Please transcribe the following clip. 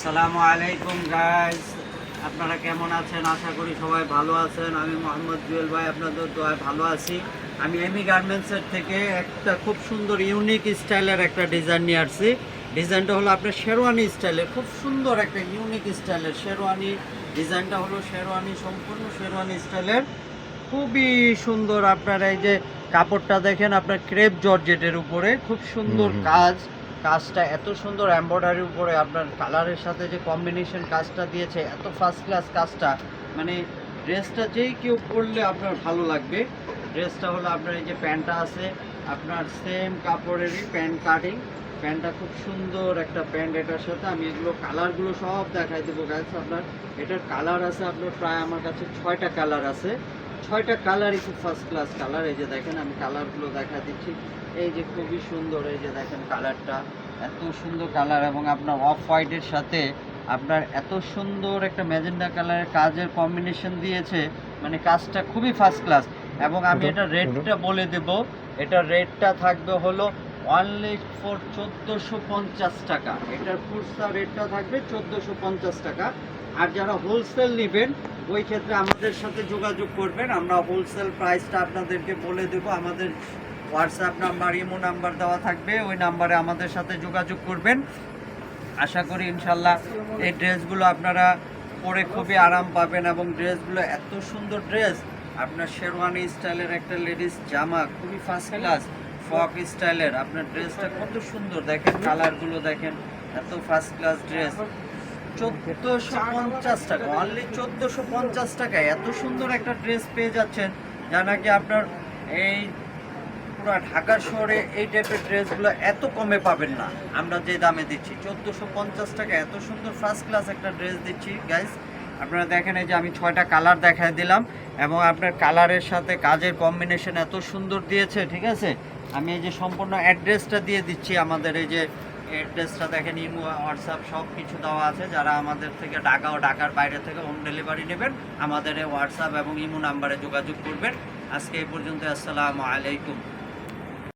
আসসালামু আলাইকুম গাইস আপনারা কেমন আছেন? আশা করি সবাই ভালো আছেন। আমি মোহাম্মদ জুয়েল ভাই আপনাদের দোয়ায় ভালো আছি। আমি এমি গার্মেন্টসের থেকে একটা খুব সুন্দর ইউনিক স্টাইলের একটা ডিজাইন নিয়ে আসছি। ডিজাইনটা হলো আপনার শেরওয়ানি স্টাইলের খুব সুন্দর একটা ইউনিক স্টাইলের শেরওয়ানি ডিজাইনটা হলো শেরওয়ানি সম্পূর্ণ শেরওয়ানি স্টাইলের খুবই সুন্দর আপনার এই যে কাপড়টা দেখেন আপনার ক্রেপ জর্জেটের উপরে। খুব সুন্দর। কাজ। কাজটা এত সুন্দর এমব্রয়ডারির উপরে, আপনার কালারের সাথে যে কম্বিনেশন কাজটা দিয়েছে, এত ফার্স্ট ক্লাস কাজটা মানে ড্রেসটা যেই কেউ পরলে আপনার ভালো লাগবে। ড্রেসটা হলো আপনার এই যে প্যান্টটা আছে, আপনার সেম কাপড়েরই প্যান্ট কাটিং প্যান্টটা খুব সুন্দর একটা প্যান্ট এটার সাথে। আমি এগুলো কালারগুলো সব দেখাই দেবো গাছ আপনার। এটার কালার আছে আপনার প্রায় আমার কাছে ছয়টা কালার আছে। ছয়টা কালারই খুব ফার্স্ট ক্লাস কালার এই যে দেখেন আমি কালারগুলো দেখা দিচ্ছি। এই যে খুবই সুন্দর এই যে দেখেন কালারটা এত সুন্দর কালার এবং আপনার অফ হোয়াইটের সাথে আপনার এত সুন্দর একটা ম্যাজেন্ডা কালারের কাজের কম্বিনেশন দিয়েছে। মানে কাজটা খুবই ফার্স্ট ক্লাস এবং আমি এটা রেটটা বলে দেব এটা রেটটা থাকবে হলো অনলি ফর চোদ্দোশো পঞ্চাশ টাকা। এটার ফুরসা রেটটা থাকবে চোদ্দোশো পঞ্চাশ টাকা। আর যারা হোলসেল নেবেন ওই ক্ষেত্রে আমাদের সাথে যোগাযোগ করবেন। আমরা হোলসেল প্রাইসটা আপনাদেরকে বলে দেব। আমাদের হোয়াটসঅ্যাপ নাম্বার ইমো নাম্বার দেওয়া থাকবে। ওই নাম্বারে আমাদের সাথে যোগাযোগ করবেন। আশা করি ইনশাল্লাহ এই ড্রেসগুলো আপনারা পরে খুবই আরাম পাবেন এবং ড্রেসগুলো এত সুন্দর ড্রেস। আপনার শেরওয়ানি স্টাইলের একটা লেডিস জামা, খুবই ফার্স্ট ক্লাস ফক স্টাইলের। আপনার ড্রেসটা কত সুন্দর। দেখেন কালারগুলো দেখেন, এত ফার্স্ট ক্লাস ড্রেস চোদ্দোশো পঞ্চাশ টাকা অনলি চোদ্দোশো পঞ্চাশ টাকায় এত সুন্দর একটা ড্রেস পেয়ে যাচ্ছেন, যা নাকি আপনার এই পুরো ঢাকা শহরে এই টাইপের ড্রেসগুলো এত কমে পাবেন না। আমরা যে দামে দিচ্ছি, চোদ্দোশো পঞ্চাশ টাকা এত সুন্দর ফার্স্ট ক্লাস একটা ড্রেস দিচ্ছি গাইস আপনারা দেখেন এই যে আমি ছয়টা কালার দেখায় দিলাম, এবং আপনার কালারের সাথে কাজের কম্বিনেশন এত সুন্দর দিয়েছে, ঠিক আছে? আমি এই যে সম্পূর্ণ অ্যাড্রেসটা দিয়ে দিচ্ছি আমাদের এই যে অ্যাড্রেসটা দেখেন, ইমো, হোয়াটসঅ্যাপ সব কিছু দেওয়া আছে। যারা আমাদের থেকে ঢাকা ও ঢাকার বাইরে থেকে হোম ডেলিভারি নেবেন, আমাদের হোয়াটসঅ্যাপ এবং ইমো নাম্বারে যোগাযোগ করবেন। আজকে এই পর্যন্ত আসসালামু আলাইকুম।